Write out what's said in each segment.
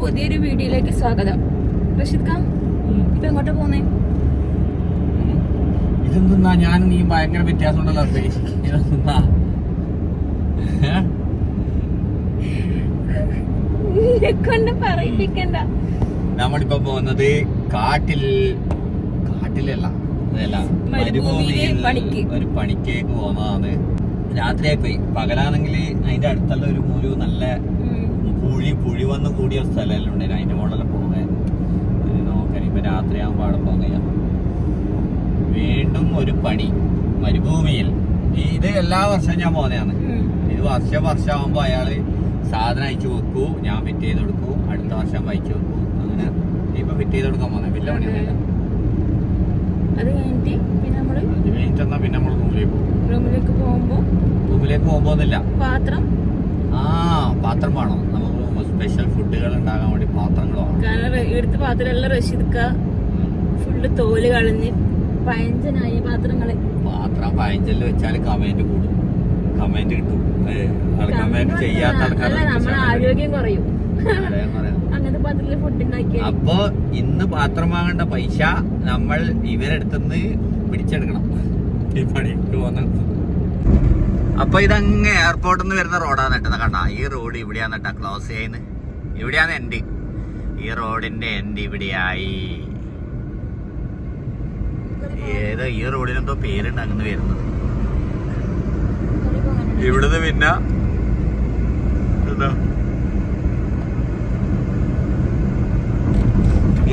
പുതിയൊരു വീഡിയോയിലേക്ക് സ്വാഗതം. റഷീദ് ഖാൻ ഇപ്പൊ എങ്ങോട്ടാ പോന്നേ ഇതെന്താ ഞാൻ നീ ഭയങ്കര വ്യത്യാസം ഉണ്ടല്ലോ അപ്പേ ഇതെന്താ കൊണ്ട് പറയിപ്പിക്കണ്ട. നമ്മളിപ്പോ പോകുന്നത് കാട്ടിൽ കാട്ടിലല്ല മരുഭൂമിയിൽ. ഒരു പണിക്കേക്ക് പോകുന്നതാണ് രാത്രിയായി പോയി. പകലാണെങ്കിൽ അതിന്റെ അടുത്തുള്ള ഒരു ഒരു നല്ല പുഴി പുഴി വന്ന് കൂടിയ സ്ഥലമെല്ലാം ഉണ്ടായിരുന്നു? അതിന്റെ മുകളിലെല്ലാം പോകാൻ നോക്കാൻ ഇപ്പൊ രാത്രിയാകുമ്പോൾ അവിടെ പോകാൻ കഴിയാം. വീണ്ടും ഒരു പണി മരുഭൂമിയിൽ. ഇത് എല്ലാ വർഷവും ഞാൻ പോകുന്നതാണ്. ഇത് വർഷം വർഷമാകുമ്പോൾ അയാൾ സാധനം അയച്ചു വെക്കൂ ഞാൻ ഫിറ്റ് ചെയ്ത് കൊടുക്കൂ. അടുത്ത വർഷം അയച്ചു വെക്കൂ. അങ്ങനെ ഇപ്പൊ ഫിറ്റ് ചെയ്ത് കൊടുക്കാൻ പോകുന്നത് വലിയ പണി അത് കഴിഞ്ഞിട്ട് പിന്നെ നമ്മൾ പിന്നെ നമ്മൾ റൂമിലേക്ക് പോകും. റൂമിലേക്ക് പോകുമ്പോ റൂമിലേക്ക് പോകുമ്പോന്നില്ല പാത്രം ആ പാത്രം വേണം. നമുക്ക് സ്പെഷ്യൽ ഫുഡുകൾ ഉണ്ടാകാൻ വേണ്ടി പാത്രങ്ങൾ വേണം. കാരണം എടുത്ത പാത്രം എല്ലാം റഷീദ് ഫുഡ് ഫുള്ള് തോൽ കളഞ്ഞ് പഴഞ്ചനായി പാത്രങ്ങൾ. പാത്രം പയഞ്ചൽ വെച്ചാൽ കമന്റ് കൂടും. കമന്റ് കിട്ടും. കമന്റ് ചെയ്യാത്ത ആരോഗ്യം കുറയും. അങ്ങനത്തെ പാത്രത്തിൽ ഫുഡ് അപ്പോ ഇന്ന് പാത്രം വാങ്ങേണ്ട പൈസ നമ്മൾ ഇവരെടുത്തുനിന്ന് പിടിച്ചെടുക്കണം. ഈ പണിക്ക് പോകുന്ന അപ്പൊ ഇതങ്ങ് എയർപോർട്ടിൽ നിന്ന് വരുന്ന റോഡാണ് കേട്ടത് കണ്ട? ഈ റോഡ് ഇവിടെയാന്ന് കേട്ടോ ക്ലോസ് ചെയ്യുന്നത് ഇവിടെയാണ് എൻഡ് ഈ റോഡിന്റെ എൻഡ് ഇവിടെയായി. ഏത് ഈ റോഡിനെന്തോ പേരുണ്ട് അങ്ങനെ വരുന്നത്. ഇവിടുന്ന് പിന്നെ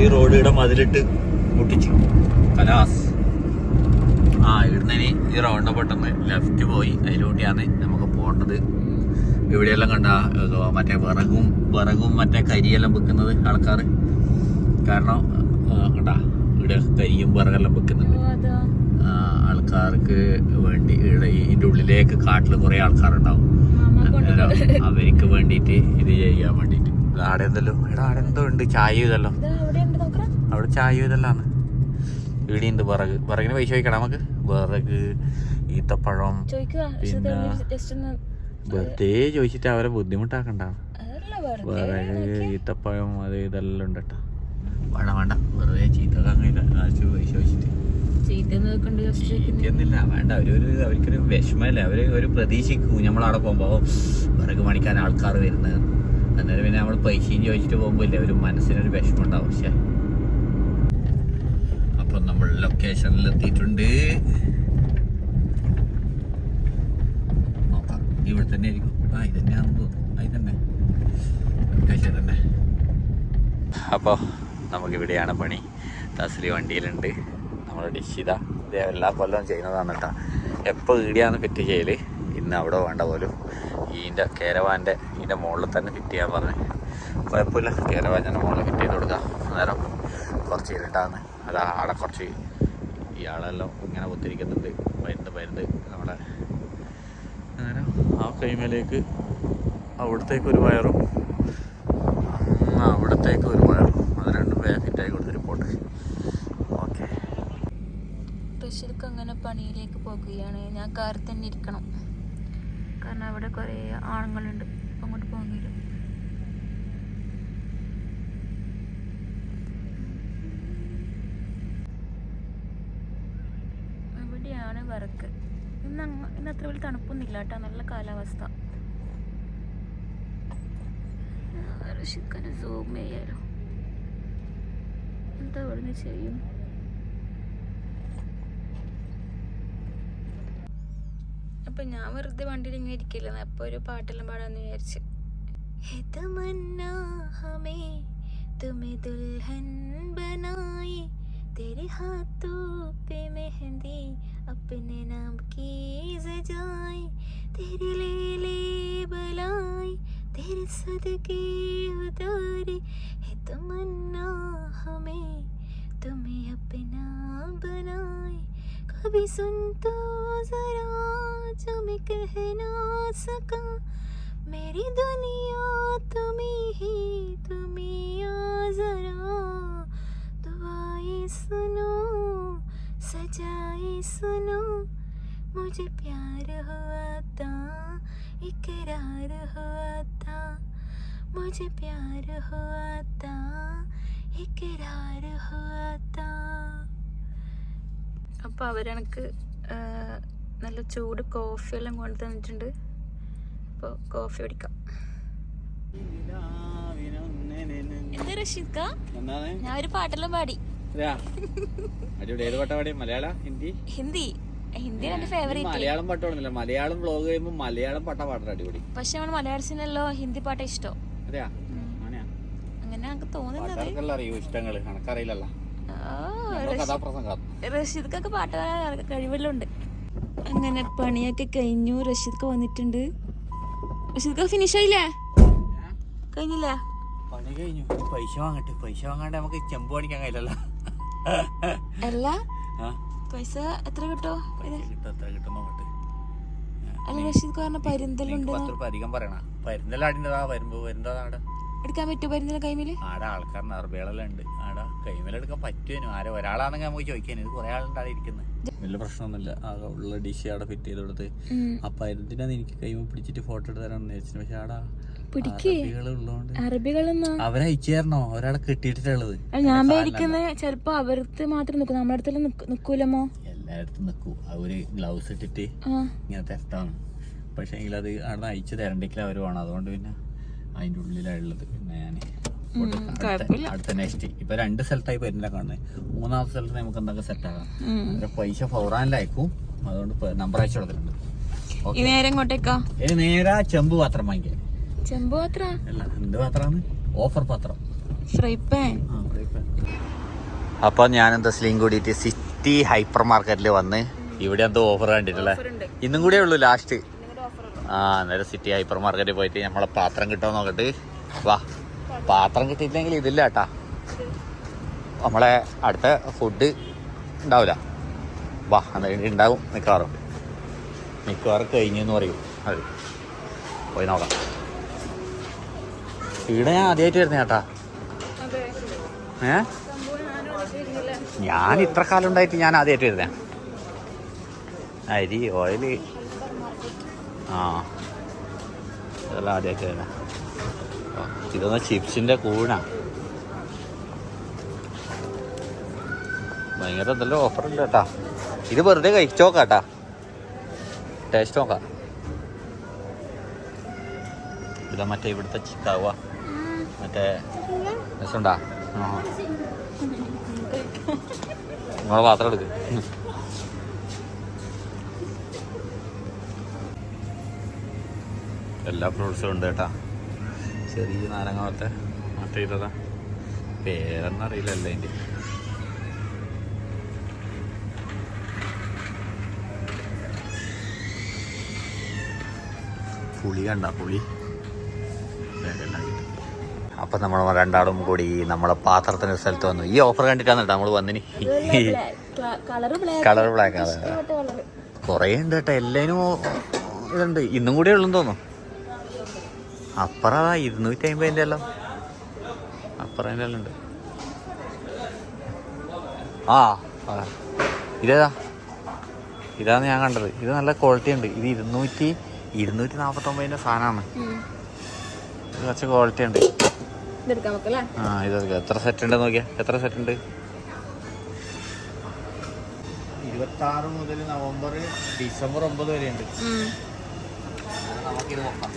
ഈ റോഡിയുടെ മതിലിട്ട് മുട്ടിച്ചു. കലാസ്. ആ ഇവിടുന്ന് ഇനി ഈ റൗണ്ട് പെട്ടെന്ന് ലെഫ്റ്റ് പോയി. അതിലൂടെയാണ് നമുക്ക് പോകേണ്ടത്. ഇവിടെയെല്ലാം കണ്ട മറ്റേ വിറകും വിറകും മറ്റേ കരിയെല്ലാം വെക്കുന്നത് ആൾക്കാർ. കാരണം കണ്ട ഇവിടെ കരിയും വിറകെല്ലാം വെക്കുന്നുണ്ട്. ആൾക്കാർക്ക് വേണ്ടി ഇവിടെ ഇതിന്റെ ഉള്ളിലേക്ക് കാട്ടിൽ കുറേ ആൾക്കാരുണ്ടാവും. അവർക്ക് വേണ്ടിയിട്ട് ഇത് ചെയ്യാൻ വേണ്ടിയിട്ട്. ആടെ എന്തല്ലോ? എടാ ആടെ എന്തോ ഉണ്ട്? ചായ ഇതല്ലോ. ഇതാ അവിടെ ചായ ഇതെല്ലാം ഇവിടെ ഉണ്ട് വിറക്. വിറകിന് പൈസ ചോദിക്കണം നമുക്ക്? വിറക് ഈത്തപ്പഴം പിന്നെ വെറുതെ ചോദിച്ചിട്ട് അവരെ ബുദ്ധിമുട്ടാക്കണ്ട. വിറക് ഈത്തപ്പഴം അത് ഇതെല്ലാം ഉണ്ട് കേട്ടോ വേണ്ട വേണ്ട വെറുതെ ചീത്ത കഴിയില്ല പൈസ ചോദിച്ചിട്ട്. ചീത്തയൊന്നുമില്ല വേണ്ട അവരൊരു അവർക്കൊരു വിഷമല്ലേ അവർ ഒരു പ്രതീക്ഷിക്കൂ നമ്മളവിടെ പോകുമ്പോ "ഓ, വിറക് പണിക്കാൻ ആൾക്കാർ വരുന്നത്. അന്നേരം പിന്നെ നമ്മൾ പൈസയും ചോദിച്ചിട്ട് പോകുമ്പോ ഇല്ലേ ഒരു മനസ്സിനൊരു വിഷമം ഉണ്ടാവും പക്ഷെ നമ്മൾ ലൊക്കേഷനിൽ എത്തിയിട്ടുണ്ട് നോക്കാം. ഇവിടെ തന്നെ ആയിരിക്കും. ആ ഇത് തന്നെയാണെന്ന് തോന്നുന്നു. തന്നെ. ലൊക്കേഷൻ തന്നെ. അപ്പോൾ നമുക്കിവിടെയാണ് പണി. തസ്ലി വണ്ടിയിലുണ്ട്. നമ്മുടെ ഡിഷിത ഇത് എല്ലാ കൊല്ലവും ചെയ്യുന്നതാണ് കേട്ടോ. എപ്പോൾ ഈടിയാന്ന് ഫിറ്റ് ചെയ്യൽ? ഇന്ന് അവിടെ വേണ്ട പോലും. ഈന്റെ കേരവാന്റെ ഇതിന്റെ മുകളിൽ തന്നെ ഫിറ്റ് ചെയ്യാൻ പറഞ്ഞു. കുഴപ്പമില്ല. കേരവാന്റെ മുകളിൽ ഫിറ്റ് ചെയ്ത് കൊടുക്കാം. അന്നേരം കുറച്ച് ഇരുട്ടാണ് അതാ അവിടെ കുറച്ച് ഇയാളെല്ലാം ഇങ്ങനെ ഒത്തിരിക്കുന്നുണ്ട്. വരുന്നത് വരുന്നത് നമ്മളെ അങ്ങനെ ആ കൈമേലേക്ക് അവിടത്തേക്ക് ഒരു വയറും അവിടത്തേക്ക് ഒരു വയറും. അത് രണ്ടും വേഗം ഫിറ്റായി കൊടുത്തിട്ട് പോട്ടെ. ഓക്കെ അങ്ങനെ പണിയിലേക്ക് പോകുകയാണ്. ഞാൻ കാറിൽ തന്നെ ഇരിക്കണം. കാരണം അവിടെ കുറേ ആണുങ്ങളുണ്ട്. അങ്ങോട്ട് പോകുന്നില്ല ഇന്ന് അങ്ങ് ഇന്ന് അത്ര വലിയ തണുപ്പൊന്നുമില്ല കേട്ടോ നല്ല കാലാവസ്ഥ റഷീദ് ഖാനെ സൂം ചെയ്യാലോ എന്താ ഇവിടുന്ന് ചെയ്യും അപ്പൊ ഞാൻ വെറുതെ വണ്ടിയിൽ ഇങ്ങനെ ഇരിക്കില്ല അപ്പൊ ഒരു പാട്ടെല്ലാം പാടാന്ന് വിചാരിച്ചു तमन्ना हमें तुम्हें दुल्हन बनाए तेरे हाथों पे मेहंदी अपने नाम की सजाए तेरे ले ले बलाई तेरे सदके उतारे। है तमन्ना हमें, तुम्हें अपना बनाए। कभी सुन तो जरा जो मैं कह ना सका, मेरी दुनिया तुम्ही ही, तुम्ही आ जरा। दुआएँ सुनो, सजाए सुनो मुझे प्यार हुआ था इकरार हुआ था मुझे प्यार हुआ था इकरार हुआ था അപ്പോൾ അവരെനിക്ക് നല്ല ചൂട് കോഫി എല്ലാം കൊണ്ടു തന്നിട്ടുണ്ട് അപ്പോൾ കോഫി കുടിക്കാം എന്താ റഷീദ്ക്ക എന്താണ് ഞാൻ ഒരു പാട്ടെല്ലാം പാടി ഇതാ. അടിപൊളി. ഏത് പാട്ടാ പാടി മലയാള? ഹിന്ദി? ഹിന്ദി. ഹിന്ദി എന്റെ ഈ ഫേവറേറ്റ് മലയാളം പാട്ട് പാടുന്നില്ല. മലയാളം വ്ലോഗ് ചെയ്യുമ്പോൾ മലയാളം പാട്ടാ പാടുന്നത് അടിപൊളി. പക്ഷെ നമ്മൾ സിനിമയിലോ ഹിന്ദി പാട്ടാ ഇഷ്ടം. അതെയാ? അങ്ങനെ എനിക്ക് തോന്നുന്നത്. അറിയോ ഇഷ്ടങ്ങൾ? കണക്കറിയില്ലല്ലോ റഷീദ്ക്കൊക്കെ പാട്ട് പാടാൻ കഴിവെല്ലുണ്ട് അങ്ങനെ പണിയൊക്കെ കഴിഞ്ഞു. റഷീദ്ക്ക് വന്നിട്ടുണ്ട്. റഷീദ് ഫിനിഷ് ആയില്ലേ? കഴിഞ്ഞില്ല? പണി കഴിഞ്ഞു. പൈസ വാങ്ങട്ടെ. പൈസ വാങ്ങാണ്ട് നമുക്ക് ചെമ്പ് പണിക്കാൻ കഴിയില്ലല്ലോ. അല്ല. പൈസ എത്ര കിട്ടോ? അല്ല റഷീദ് കാരണം പരുന്തലുണ്ട് രൂപ അധികം പറയണ. പരുന്തലാടിന്റെതാ വരുമ്പോ വരുന്നതാ അവിടെ എടുക്കാൻ പറ്റുമോ പരുന്തല കൈമിൽ? ആടെ ആൾക്കാർ അറബികളെല്ലാം ഉണ്ട്. ആടെ കൈമേലെടുക്കാൻ പറ്റുമോ ആരെ ഒരാളാണെങ്കിൽ നമുക്ക് ചോദിക്കാൻ ഇത് കുറെ ആളുണ്ട് അവിടെ ഇരിക്കുന്നത് വലിയ പ്രശ്നമൊന്നുമില്ല. ആകെ ഉള്ള ഡിഷ് അവിടെ ഫിറ്റ് ചെയ്ത് കൊടുത്ത്. അപ്പൊ എന്തിനാ എനിക്ക് കൈമ പിടിച്ചിട്ട് ഫോട്ടോ എടുത്ത് തരാമെന്ന് വിചാരിച്ചു പക്ഷെ ആടാ പിടിക്കേ. അറബികളെന്നാ? അവരെ അയച്ചു തരണോ ഒരാളെ കെട്ടിയിട്ടുള്ളത് ഞാൻ പേടിക്കുന്നത് ചെലപ്പോ അവർക്ക് മാത്രം നിക്കും. നമ്മുടെ അടുത്തെല്ലാം നിക്കൂലമോ എല്ലായിടത്തും നിൽക്കൂ അവർ ഗ്ലൗസ് ഇട്ടിട്ട് ഇങ്ങനെ തെറ്റാണ് പക്ഷേ എങ്കിൽ അത് അവിടെ അയച്ചു തരണ്ടെങ്കിൽ അവർ വേണം. അതുകൊണ്ട് പിന്നെ അതിന്റെ ഉള്ളിലാണ് ഉള്ളത്. പിന്നെ ഞാൻ. അടുത്ത നെക്സ്റ്റ് ഇപ്പൊ രണ്ട് സ്ഥലത്തായി വരുന്നില്ല കാണുന്നത് മൂന്നാമത്തെ സ്ഥലത്ത് നമുക്ക് എന്തൊക്കെ സെറ്റ് ആകാം? പൈസ ഫൗറാനിലയക്കും അതുകൊണ്ട് നമ്പർ അയച്ചു കൊടുത്തിട്ടുണ്ട്. നേരം ചെമ്പ് പാത്രം വാങ്ങിക്കാൻ. ഞാനെന്താ അല്ല ഓഫർ പാത്രം. Fry pan. അപ്പോൾ ഞാൻ സ്ലീം കൂടിയിട്ട് സിറ്റി ഹൈപ്പർ മാർക്കറ്റിൽ വന്ന് ഇവിടെ എന്തോ ഓഫർ കണ്ടിട്ടില്ലേ ഇന്നും കൂടെ ഉള്ളൂ. ലാസ്റ്റ് ആ അന്നേരം സിറ്റി ഹൈപ്പർ മാർക്കറ്റിൽ പോയിട്ട് നമ്മളെ പാത്രം കിട്ടുമോ നോക്കട്ട്. വാ പാത്രം കിട്ടിയില്ലെങ്കിൽ ഇതില്ല കേട്ടാ. നമ്മളെ അടുത്ത ഫുഡ് ഉണ്ടാവില്ല വാ അന്നേരം ഉണ്ടാവും മിക്കവാറും. മിക്കവാറും കഴിഞ്ഞു എന്ന് പറയും. അത് പോയി നോക്കാം. ഇവിടെ ഞാൻ ആദ്യമായിട്ട് വരുന്ന ചേട്ടാ ഏ? ഞാൻ ഇത്ര കാലം ഉണ്ടായിട്ട് ഞാൻ ആദ്യമായിട്ട് വരുന്നേ. അരി ഓയിൽ. ആ. ഇതെല്ലാം ആദ്യമായിട്ട് വരുന്നേ. ഇതൊന്ന് ചിപ്സിന്റെ കൂണാ. ഭയങ്കര എന്തെല്ലാം ഓഫർ ഉണ്ട് കേട്ടാ. ഇത് വെറുതെ കഴിച്ചു നോക്കാട്ടാ. ടേസ്റ്റ് നോക്കാം. ഇതാ മറ്റേ ഇവിടുത്തെ ചിക്കാവുക മറ്റേ രസമുണ്ടാ? നിങ്ങളെ പാത്രം എടുക്ക്. എല്ലാ ഫ്രൂട്ട്സും ഉണ്ട് കേട്ടാ. ചെറിയ നാരങ്ങ പോലത്തെ. മറ്റേ ഇതാ. അതിന്റെ? പുളി കണ്ട പുളി. അപ്പം നമ്മൾ രണ്ടാളും കൂടി നമ്മളെ പാത്രത്തിന്റെ സ്ഥലത്ത് വന്നു. ഈ ഓഫർ കണ്ടിട്ടാണ് കേട്ടോ നമ്മൾ വന്നിന്. കളർ ബ്ലാക്ക് ആണ്. കൊറേ ഉണ്ട് കേട്ടോ എല്ലാനും ഇതുണ്ട്. ഇന്നും കൂടെ ഉള്ളെന്ന് തോന്നുന്നു. അപ്പറാ ഇരുന്നൂറ്റി അമ്പതിന്റെ എല്ലാം അപ്പുറം അതിന്റെ എല്ലാം ഉണ്ട് ആ. ഇതേതാ? ഇതാണ് ഞാൻ കണ്ടത്. ഇത് നല്ല ക്വാളിറ്റി ഉണ്ട്. ഇത് ഇരുന്നൂറ്റി ഇരുന്നൂറ്റി നാൽപ്പത്തൊമ്പതിന്റെ സാധനമാണ് ഇത് കുറച്ച് ക്വാളിറ്റി ഉണ്ട്. ആ ഇത് എത്ര സെറ്റ് ഉണ്ട് നോക്കിയാ? എത്ര സെറ്റ് ഉണ്ട്? ഇരുപത്തി മുതൽ നവംബർ ഡിസംബർ ഒമ്പത് വരെ ഉണ്ട്. നമുക്കിത് നോക്കാം.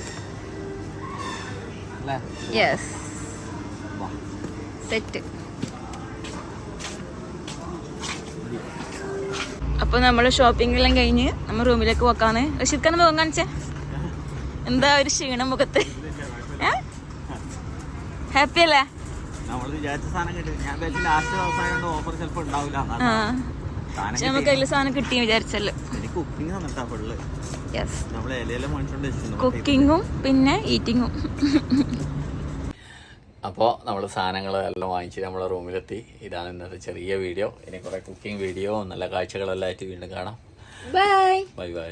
സെറ്റ് അപ്പോൾ നമ്മൾ ഷോപ്പിംഗ് എല്ലാം കഴിഞ്ഞ് നമ്മൾ റൂമിലേക്ക് പോക്കാന്ന് റഷീദ് ഖാൻ മുഖം കാണിച്ചേ. എന്താ ഒരു ക്ഷീണം മുഖത്ത്? ഹാപ്പി അല്ലേ നമ്മൾ വിചാരിച്ച സാധനം കിട്ടും. ഞാൻ വിചാരിച്ച ലാസ്റ്റ് ദിവസമായതുകൊണ്ട് ഓഫർ ചിലപ്പോൾ ഉണ്ടാവില്ല. ആ. പക്ഷെ നമുക്ക് അതിൽ സാധനം കിട്ടി വിചാരിച്ചല്ലോ? എനിക്ക് കുക്കിംഗ് തന്നിട്ടാ ഫുള്ള് യെസ് നമ്മൾ ഇലയിലെ കുക്കിങ്ങും പിന്നെ ഈറ്റിങ്ങും അപ്പോൾ നമ്മൾ സാധനങ്ങളെല്ലാം വാങ്ങിച്ച് നമ്മളെ റൂമിലെത്തി. ഇതാണ് ഇന്നത്തെ ചെറിയ വീഡിയോ. ഇനി കുറേ കുക്കിംഗ് വീഡിയോ നല്ല കാഴ്ചകളെല്ലാം ആയിട്ട് വീണ്ടും കാണാം. Bye bye bye